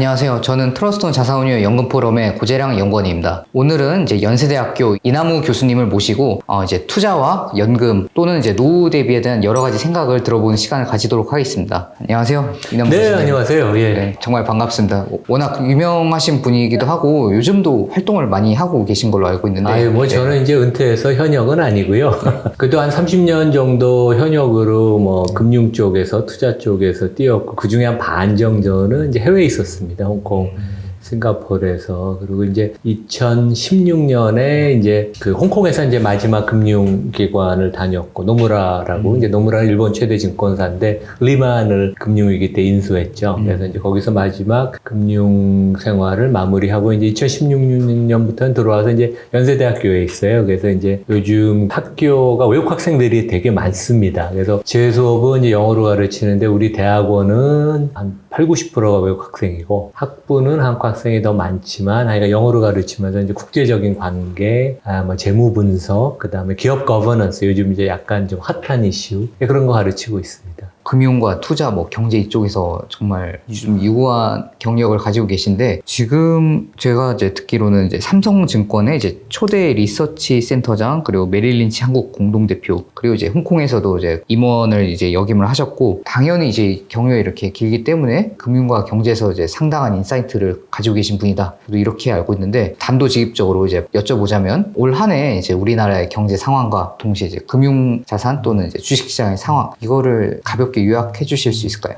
안녕하세요. 저는 트러스톤 자산운용 연금 포럼의 고재량 연구원입니다. 오늘은 이제 연세대학교 이나무 교수님을 모시고 어, 이제 투자와 연금 또는 이제 노후 대비에 대한 여러 가지 생각을 들어보는 시간을 가지도록 하겠습니다. 안녕하세요. 이나무 네, 교수님. 안녕하세요. 예. 네, 정말 반갑습니다. 워낙 유명하신 분이기도 하고 요즘도 활동을 많이 하고 계신 걸로 알고 있는데 아유, 뭐 네. 저는 이제 은퇴해서 현역은 아니고요. 그래도 한 30년 정도 현역으로 뭐 금융 쪽에서 투자 쪽에서 뛰었고 그 중에 한 반 정도는 이제 해외에 있었 습니다. 홍콩. 싱가포르에서 그리고 이제 2016년에 이제 그 홍콩에서 이제 마지막 금융기관을 다녔고 노무라라고 이제 노무라는 일본 최대 증권사인데 리만을 금융위기 때 인수했죠. 음. 그래서 이제 거기서 마지막 금융 생활을 마무리하고 이제 2016년부터는 들어와서 이제 연세대학교에 있어요. 그래서 이제 요즘 학교가 외국 학생들이 되게 많습니다. 그래서 제 수업은 이제 영어로 가르치는데 우리 대학원은 한 8, 90%가 외국 학생이고 학부는 한국 학생이 더 많지만 아이가 영어로 가르치면서 이제 국제적인 관계, 아, 뭐 재무 분석, 그다음에 기업 거버넌스 요즘 이제 약간 좀 핫한 이슈 그런 거 가르치고 있습니다. 금융과 투자, 뭐 경제 이쪽에서 정말 좀 유구한 경력을 가지고 계신데 지금 제가 이제 듣기로는 이제 삼성증권의 이제 초대 리서치 센터장 그리고 메릴린치 한국 공동 대표 그리고 이제 홍콩에서도 이제 임원을 이제 역임을 하셨고 당연히 이제 경력이 이렇게 길기 때문에 금융과 경제에서 이제 상당한 인사이트를 가지고 계신 분이다. 이렇게 알고 있는데 단도직입적으로 이제 여쭤보자면 올 한해 이제 우리나라의 경제 상황과 동시에 이제 금융 자산 또는 이제 주식시장의 상황 이거를 가볍게 요약해 주실 수 있을까요?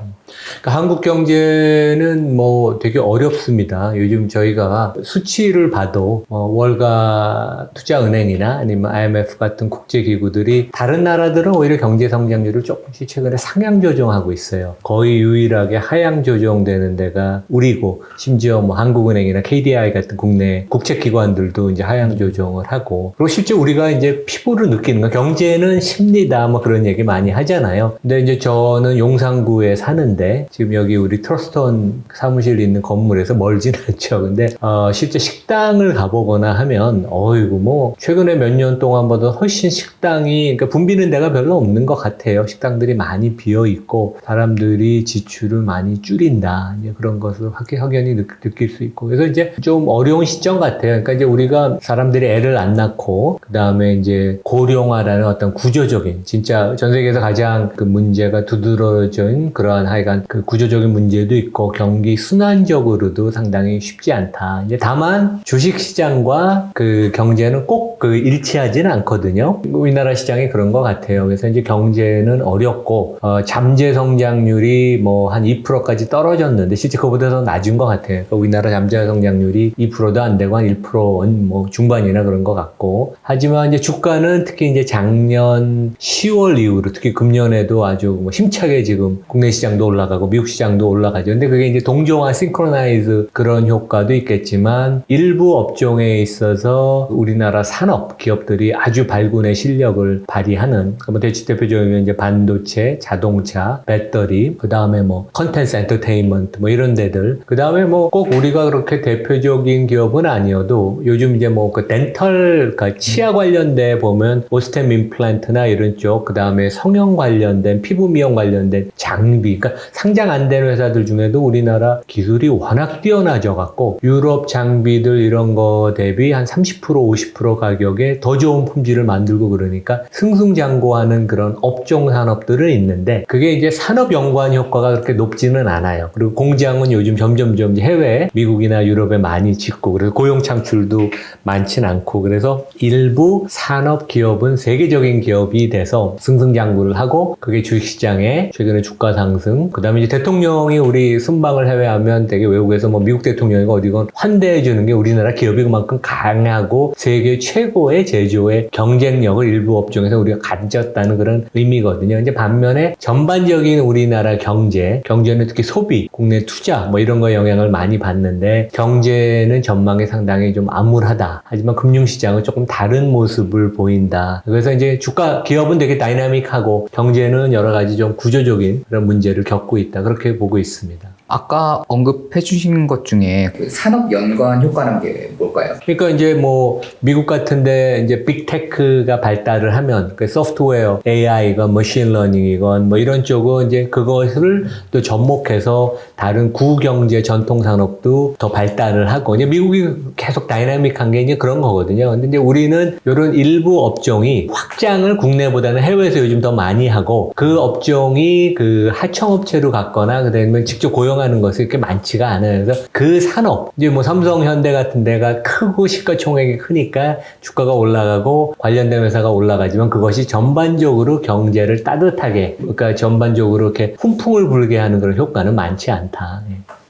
그러니까 한국 경제는 뭐 되게 어렵습니다. 요즘 저희가 수치를 봐도 뭐 월가 투자은행이나 아니면 IMF 같은 국제기구들이 다른 나라들은 오히려 경제 성장률을 조금씩 최근에 상향 조정하고 있어요. 거의 유일하게 하향 조정되는 데가 우리고 심지어 뭐 한국은행이나 KDI 같은 국내 국책기관들도 이제 하향 조정을 하고 그리고 실제 우리가 이제 피부를 느끼는 거 경제는 심리다 뭐 그런 얘기 많이 하잖아요. 근데 이제 저는 용산구에 사는데 지금 여기 우리 트러스턴 사무실 있는 건물에서 멀진 않죠. 근데 어, 실제 식당을 가보거나 하면 어이구 뭐 최근에 몇 년 동안보다 훨씬 식당이 그러니까 붐비는 데가 별로 없는 것 같아요. 식당들이 많이 비어 있고 사람들이 지출을 많이 줄인다 이제 그런 것을 확- 확연히 느, 느낄 수 있고 그래서 이제 좀 어려운 시점 같아요. 그러니까 이제 우리가 사람들이 애를 안 낳고 그 다음에 이제 고령화라는 어떤 구조적인 진짜 전 세계에서 가장 그 문제가 두드러진 그러한 하여간 그 구조적인 문제도 있고 경기 순환적으로도 상당히 쉽지 않다. 이제 다만 주식 시장과 그 경제는 꼭 그 일치하지는 않거든요. 우리나라 시장이 그런 것 같아요. 그래서 이제 경제는 어렵고 어, 잠재 성장률이 뭐 한 2%까지 떨어졌는데 실제 그보다 더 낮은 것 같아요. 그러니까 우리나라 잠재 성장률이 2%도 안 되고 한 1%뭐 중반이나 그런 것 같고 하지만 이제 주가는 특히 이제 작년 10월 이후로 특히 금년에도 아주 뭐 힘차게 지금 국내 시장도 올라가고 미국 시장도 올라가죠. 근데 그게 이제 동종화 싱크로나이즈 그런 효과도 있겠지만 일부 업종에 있어서 우리나라 산업 기업들이 아주 발군의 실력을 발휘하는 뭐 대치 대표적인 이제 반도체, 자동차, 배터리, 그 다음에 뭐 컨텐츠 엔터테인먼트 뭐 이런 데들, 그 다음에 뭐 꼭 우리가 그렇게 대표적인 기업은 아니어도 요즘 이제 뭐 그 덴털, 그러니까 치아 관련돼 보면 오스템 임플란트나 이런 쪽, 그 다음에 성형 관련된 피부 미용 관련된 장비, 그러니까 상장 안된 회사들 중에도 우리나라 기술이 워낙 뛰어나져 갖고 유럽 장비들 이런 거 대비 한 30% 50% 가격에 더 좋은 품질을 만들고 그러니까 승승장구하는 그런 업종 산업들은 있는데 그게 이제 산업 연관 효과가 그렇게 높지는 않아요. 그리고 공장은 요즘 점점점 해외 미국이나 유럽에 많이 짓고 그래서 고용 창출도 많진 않고 그래서 일부 산업 기업은 세계적인 기업이 돼서 승승장구를 하고 그게 주식시장에 최근에 주가 상승 그다음에 이제 대통령이 우리 순방을 해외 하면 되게 외국에서 뭐 미국 대통령이가 어디건 환대해 주는 게 우리나라 기업이 그만큼 강하고 세계 최고의 제조의 경쟁력을 일부 업종에서 우리가 가졌다는 그런 의미거든요. 이제 반면에 전반적인 우리나라 경제, 경제는 특히 소비, 국내 투자 뭐 이런 거에 영향을 많이 받는데 경제는 전망이 상당히 좀 암울하다. 하지만 금융시장은 조금 다른 모습을 보인다. 그래서 이제 주가 기업은 되게 다이나믹하고 경제는 여러 가지 좀 구조적인 그런 문제를 겪고 있다. 그렇게 보고 있습니다. 아까 언급해 주신 것 중에 그 산업 연관 효과라는 게 뭘까요? 그러니까 이제 뭐 미국 같은데 이제 빅테크가 발달을 하면 그 소프트웨어, AI건 머신러닝이건 뭐 이런 쪽은 이제 그것을 또 접목해서 다른 구경제 전통 산업도 더 발달을 하고 이제 미국이 계속 다이나믹한 게 이제 그런 거거든요. 근데 이제 우리는 이런 일부 업종이 확장을 국내보다는 해외에서 요즘 더 많이 하고 그 업종이 그 하청업체로 갔거나 그다음에 직접 고용 하는 것이 그렇게 많지가 않아요. 그래서 그 산업 이제 뭐 삼성, 현대 같은 데가 크고 시가총액이 크니까 주가가 올라가고 관련된 회사가 올라가지만 그것이 전반적으로 경제를 따뜻하게 그러니까 전반적으로 이렇게 훈풍을 불게 하는 그런 효과는 많지 않다.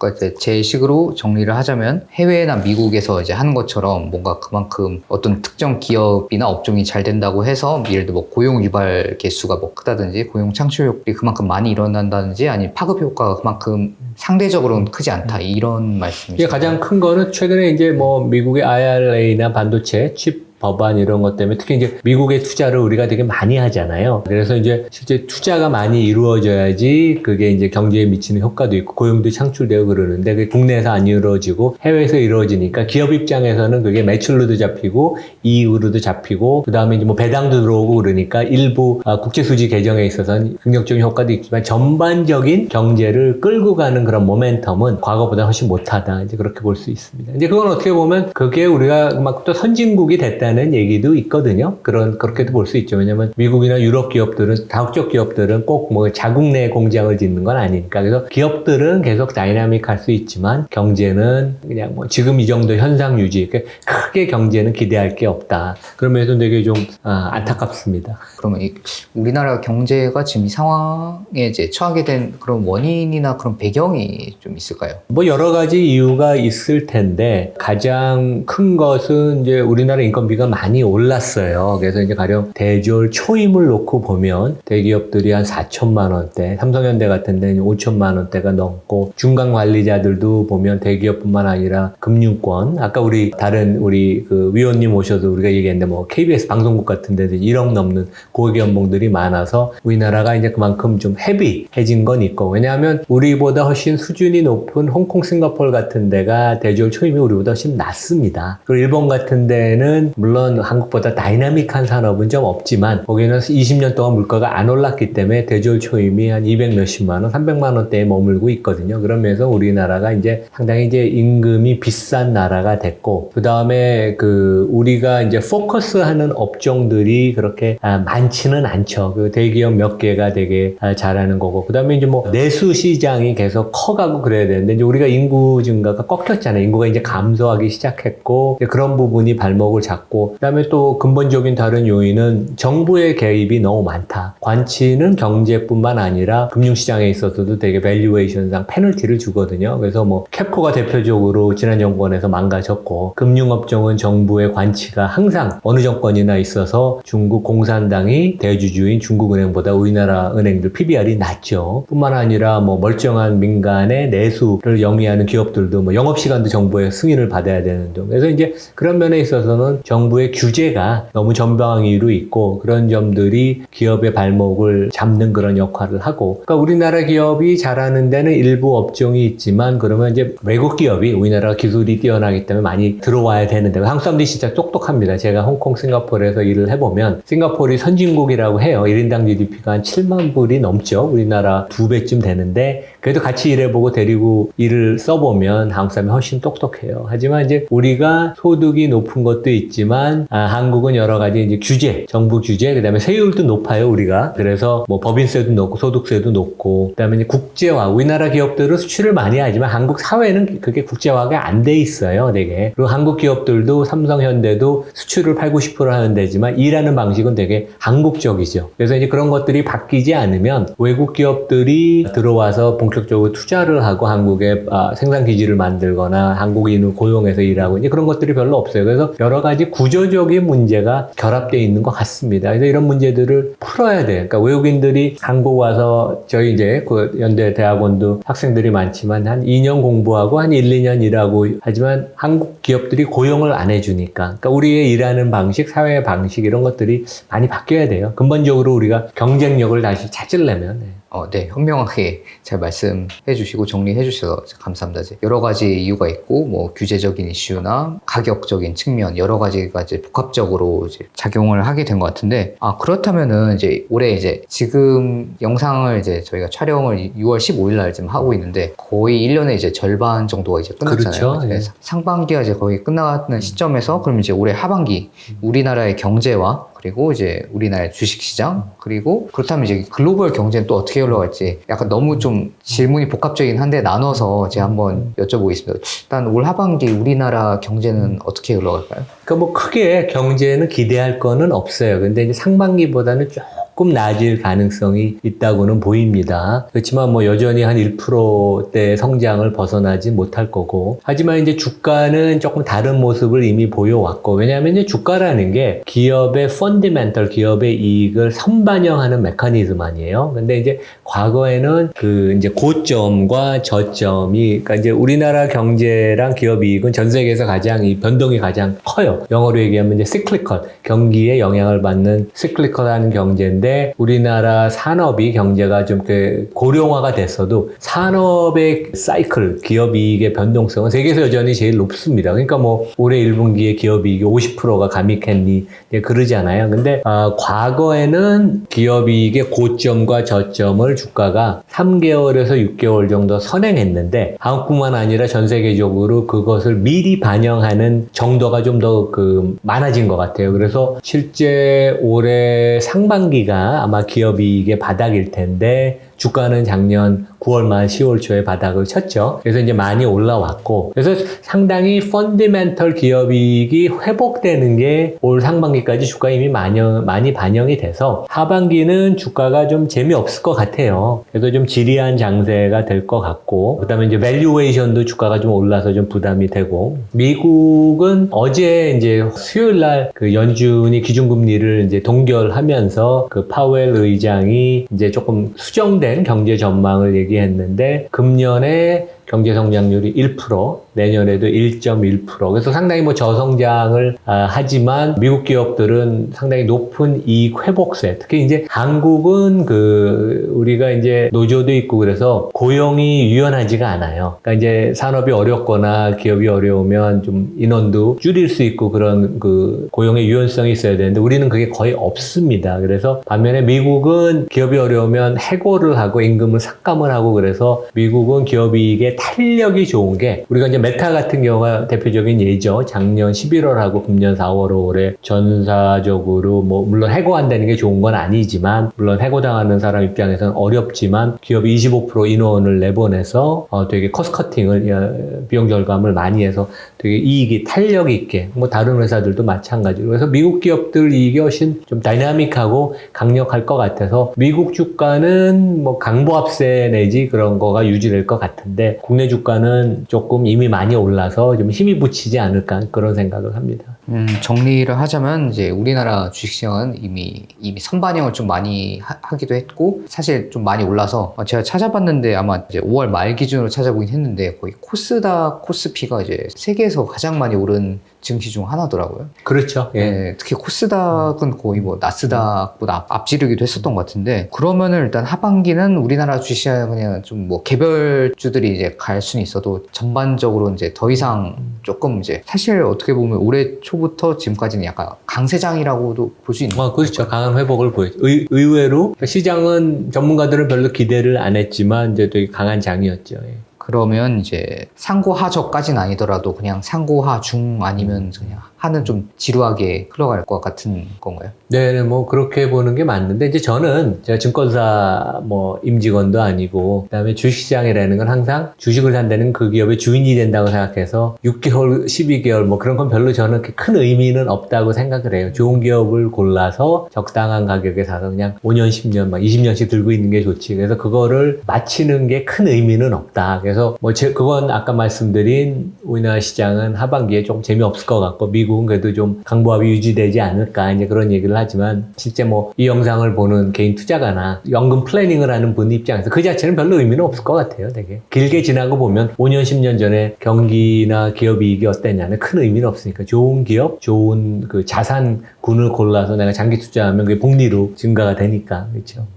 예. 그러니까 이제 제 식으로 정리를 하자면 해외나 미국에서 이제 하는 것처럼 뭔가 그만큼 어떤 특정 기업이나 업종이 잘 된다고 해서 예를 들어 뭐 고용 유발 개수가 뭐 크다든지 고용 창출력이 그만큼 많이 일어난다든지 아니면 파급 효과가 그만큼 상대적으로는 크지 않다 이런 말씀이시죠? 이게 가장 큰 거는 최근에 이제 뭐 미국의 IRA나 반도체 칩 법안 이런 것 때문에 특히 이제 미국의 투자를 우리가 되게 많이 하잖아요. 그래서 이제 실제 투자가 많이 이루어져야지 그게 이제 경제에 미치는 효과도 있고 고용도 창출되고 그러는데 그게 국내에서 안 이루어지고 해외에서 이루어지니까 기업 입장에서는 그게 매출로도 잡히고 이익으로도 잡히고 그 다음에 이제 뭐 배당도 들어오고 그러니까 일부 아, 국제 수지 개정에 있어서는 긍정적인 효과도 있지만 전반적인 경제를 끌고 가는 그런 모멘텀은 과거보다 훨씬 못하다 이제 그렇게 볼 수 있습니다. 이제 그건 어떻게 보면 그게 우리가 막 또 선진국이 됐다는 얘기도 있거든요. 그런 그렇게도 볼 수 있죠. 왜냐하면 미국이나 유럽 기업들은 다국적 기업들은 꼭 뭐 자국 내 공장을 짓는 건 아니니까 그래서 기업들은 계속 다이나믹할 수 있지만 경제는 그냥 뭐 지금 이 정도 현상 유지 그러니까 크게 경제는 기대할 게 없다. 그러면서 되게 좀 아, 안타깝습니다. 그러면 이 우리나라 경제가 지금 이 상황에 이제 처하게 된 그런 원인이나 그런 배경이 좀 있을까요? 뭐 여러 가지 이유가 있을 텐데 가장 큰 것은 이제 우리나라 인건비가 많이 올랐어요. 그래서 이제 가령 대졸 초임을 놓고 보면 대기업들이 한 4천만 원대, 삼성현대 같은 데는 5천만 원대가 넘고 중간 관리자들도 보면 대기업뿐만 아니라 금융권 아까 우리 다른 우리 그 위원님 오셔서 우리가 얘기했는데 뭐 KBS 방송국 같은 데도 1억 넘는 고액 연봉들이 많아서 우리나라가 이제 그만큼 좀 헤비해진 건 있고 왜냐하면 우리보다 훨씬 수준이 높은 홍콩, 싱가포르 같은 데가 대졸 초임이 우리보다 훨씬 낮습니다. 그리고 일본 같은 데는 물론 한국보다 다이나믹한 산업은 좀 없지만 거기는 20년 동안 물가가 안 올랐기 때문에 대졸 초임이 한 200 몇십만 원, 300만 원대에 머물고 있거든요. 그러면서 우리나라가 이제 상당히 이제 임금이 비싼 나라가 됐고 그 다음에 그 우리가 이제 포커스하는 업종들이 그렇게 아, 많지는 않죠. 그 대기업 몇 개가 되게 아, 잘하는 거고 그 다음에 이제 뭐 내수 시장이 계속 커가고 그래야 되는데 이제 우리가 인구 증가가 꺾였잖아요. 인구가 이제 감소하기 시작했고 이제 그런 부분이 발목을 잡고 그 다음에 또 근본적인 다른 요인은 정부의 개입이 너무 많다. 관치는 경제뿐만 아니라 금융시장에 있어서도 되게 밸류에이션상 페널티를 주거든요. 그래서 뭐 캡코가 대표적으로 지난 정권에서 망가졌고 금융업종은 정부의 관치가 항상 어느 정권이나 있어서 중국 공산당이 대주주인 중국은행보다 우리나라 은행들 PBR이 낮죠. 뿐만 아니라 뭐 멀쩡한 민간의 내수를 영위하는 기업들도 뭐 영업시간도 정부의 승인을 받아야 되는 등. 그래서 이제 그런 면에 있어서는 정부 의 규제가 너무 전방위로 있고 그런 점들이 기업의 발목을 잡는 그런 역할을 하고 그러니까 우리나라 기업이 잘하는 데는 일부 업종이 있지만 그러면 이제 외국 기업이 우리나라 기술이 뛰어나기 때문에 많이 들어와야 되는데 한국 사람들이 진짜 똑똑합니다. 제가 홍콩, 싱가포르에서 일을 해보면 싱가포르이 선진국이라고 해요. 1인당 GDP가 한 7만 불이 넘죠. 우리나라 두 배쯤 되는데 그래도 같이 일해보고 데리고 일을 써보면 한국 사람이 훨씬 똑똑해요. 하지만 이제 우리가 소득이 높은 것도 있지만 아, 한국은 여러 가지 이제 규제, 정부 규제, 그다음에 세율도 높아요 우리가. 그래서 뭐 법인세도 높고 소득세도 높고 그다음에 이제 국제화. 우리나라 기업들은 수출을 많이 하지만 한국 사회는 그게 국제화가 안 돼 있어요, 되게. 그리고 한국 기업들도 삼성, 현대도 수출을 8, 90% 하는 데지만 일하는 방식은 되게 한국적이죠. 그래서 이제 그런 것들이 바뀌지 않으면 외국 기업들이 들어와서 본격적으로 투자를 하고 한국에 아, 생산 기지를 만들거나 한국인을 고용해서 일하고 이제 그런 것들이 별로 없어요. 그래서 여러 가지 구 조적인 문제가 결합되어 있는 것 같습니다. 그래서 이런 문제들을 풀어야 돼요. 그러니까 외국인들이 한국 와서 저희 이제 그 연대 대학원도 학생들이 많지만 한 2년 공부하고 한 1, 2년 일하고 하지만 한국 기업들이 고용을 안 해주니까 그러니까 우리의 일하는 방식, 사회 방식 이런 것들이 많이 바뀌어야 돼요. 근본적으로 우리가 경쟁력을 다시 찾으려면 네. 어, 네, 현명하게 잘 말씀해 주시고 정리해 주셔서 감사합니다. 여러 가지 이유가 있고, 뭐, 규제적인 이슈나 가격적인 측면, 여러 가지가 이제 복합적으로 이제 작용을 하게 된 것 같은데, 아, 그렇다면은 이제 올해 이제 지금 영상을 이제 저희가 촬영을 6월 15일 날 지금 하고 있는데, 거의 1년의 이제 절반 정도가 이제 끝났잖아요. 그렇죠. 예. 이제 상반기가 이제 거의 끝나는 시점에서, 그럼 이제 올해 하반기, 우리나라의 경제와 그리고 이제 우리나라의 주식시장 그리고 그렇다면 이제 글로벌 경제는 또 어떻게 흘러갈지 약간 너무 좀 질문이 복합적이긴 한데 나눠서 제가 한번 여쭤보겠습니다. 일단 올 하반기 우리나라 경제는 어떻게 흘러갈까요? 그러니까 뭐 크게 경제는 기대할 거는 없어요. 근데 이제 상반기보다는 조금 나아질 가능성이 있다고는 보입니다. 그렇지만 뭐 여전히 한 1%대 성장을 벗어나지 못할 거고. 하지만 이제 주가는 조금 다른 모습을 이미 보여왔고. 왜냐하면 이제 주가라는 게 기업의 펀디멘털, 기업의 이익을 선반영하는 메커니즘 아니에요. 근데 이제 과거에는 그 이제 고점과 저점이, 그러니까 이제 우리나라 경제랑 기업 이익은 전 세계에서 가장 이 변동이 가장 커요. 영어로 얘기하면 이제 시클리컬, 경기에 영향을 받는 시클리컬한 경제인데 우리나라 산업이 경제가 좀그 고령화가 됐어도 산업의 사이클, 기업 이익의 변동성은 세계에서 여전히 제일 높습니다. 그러니까 뭐 올해 1분기에 기업 이익이 50%가 감익했니 예, 그러잖아요. 근데 아, 과거에는 기업 이익의 고점과 저점을 주가가 3개월에서 6개월 정도 선행했는데 한국뿐만 아니라 전 세계적으로 그것을 미리 반영하는 정도가 좀 더 그 많아진 것 같아요. 그래서 실제 올해 상반기가 아마 기업 이익의 바닥일 텐데 주가는 작년 9월 말 10월 초에 바닥을 쳤죠. 그래서 이제 많이 올라왔고 그래서 상당히 펀디멘털 기업 이익이 회복되는 게 올 상반기까지 주가 이미 많이, 많이 반영이 돼서 하반기는 주가가 좀 재미없을 것 같아요. 그래서 좀 지리한 장세가 될 것 같고 그다음에 이제 밸류에이션도 주가가 좀 올라서 좀 부담이 되고 미국은 어제 이제 수요일 날 그 연준이 기준금리를 이제 동결하면서 그 파웰 의장이 이제 조금 수정된 경제 전망을 얘기했는데 금년에 경제 성장률이 1%, 내년에도 1.1%. 그래서 상당히 뭐 저성장을 아, 하지만 미국 기업들은 상당히 높은 이익 회복세. 특히 이제 한국은 그 우리가 이제 노조도 있고 그래서 고용이 유연하지가 않아요. 그러니까 이제 산업이 어렵거나 기업이 어려우면 좀 인원도 줄일 수 있고 그런 그 고용의 유연성이 있어야 되는데 우리는 그게 거의 없습니다. 그래서 반면에 미국은 기업이 어려우면 해고를 하고 임금을 삭감을 하고 그래서 미국은 기업 이익의 탄력이 좋은 게 우리가 이제 메타 같은 경우가 대표적인 예죠. 작년 11월하고 금년 4월, 5월에 전사적으로 뭐 물론 해고한다는 게 좋은 건 아니지만 물론 해고당하는 사람 입장에서는 어렵지만 기업이 25% 인원을 내보내서 어 되게 커스 커팅을 어, 비용 절감을 많이 해서 되게 이익이 탄력 있게 뭐 다른 회사들도 마찬가지로 그래서 미국 기업들 이익이 훨씬 좀 다이나믹하고 강력할 것 같아서 미국 주가는 뭐 강보합세 내지 그런 거가 유지될 것 같은데 국내 주가는 조금 이미 많이 올라서 좀 힘이 붙이지 않을까 그런 생각을 합니다. 음, 정리를 하자면 이제 우리나라 주식시장은 이미 이미 선반영을 좀 많이 하, 기도 했고 사실 좀 많이 올라서 어, 제가 찾아봤는데 아마 이제 5월 말 기준으로 찾아보긴 했는데 거의 코스닥 코스피가 이제 세계에서 가장 많이 오른 증시 중 하나더라고요. 그렇죠. 예. 예, 특히 코스닥은 거의 뭐 나스닥보다 앞, 앞지르기도 했었던 것 같은데 그러면은 일단 하반기는 우리나라 주식시장 그냥 좀 뭐 개별주들이 이제 갈 수는 있어도 전반적으로 이제 더 이상 조금 이제 사실 어떻게 보면 올해 초부터 지금까지는 약간 강세장이라고도 볼 수 있는 어, 그렇죠. 강한 회복을 보였죠. 의, 의외로 시장은 전문가들은 별로 기대를 안 했지만 이제 되게 강한 장이었죠. 예. 그러면 이제 상고하저까지는 아니더라도 그냥 상고하 중 아니면 그냥 하는 좀 지루하게 흘러갈 것 같은 건가요? 네, 뭐 그렇게 보는 게 맞는데 이제 저는 제가 증권사 뭐 임직원도 아니고 그다음에 주식시장이라는 건 항상 주식을 산다는 그 기업의 주인이 된다고 생각해서 6개월, 12개월 뭐 그런 건 별로 저는 큰 의미는 없다고 생각을 해요. 좋은 기업을 골라서 적당한 가격에 사서 그냥 5년, 10년, 막 20년씩 들고 있는 게 좋지. 그래서 그거를 마치는 게 큰 의미는 없다. 그래서 뭐 제, 그건 아까 말씀드린 우리나라 시장은 하반기에 조금 재미없을 것 같고 미국은 그래도 좀 강보합이 유지되지 않을까 이제 그런 얘기를 하지만 실제 뭐 이 영상을 보는 개인 투자가나 연금 플래닝을 하는 분 입장에서 그 자체는 별로 의미는 없을 것 같아요. 되게 길게 지나고 보면 5년, 10년 전에 경기나 기업 이익이 어땠냐는 큰 의미는 없으니까 좋은 기업, 좋은 그 자산군을 골라서 내가 장기 투자하면 그게 복리로 증가가 되니까 그렇죠.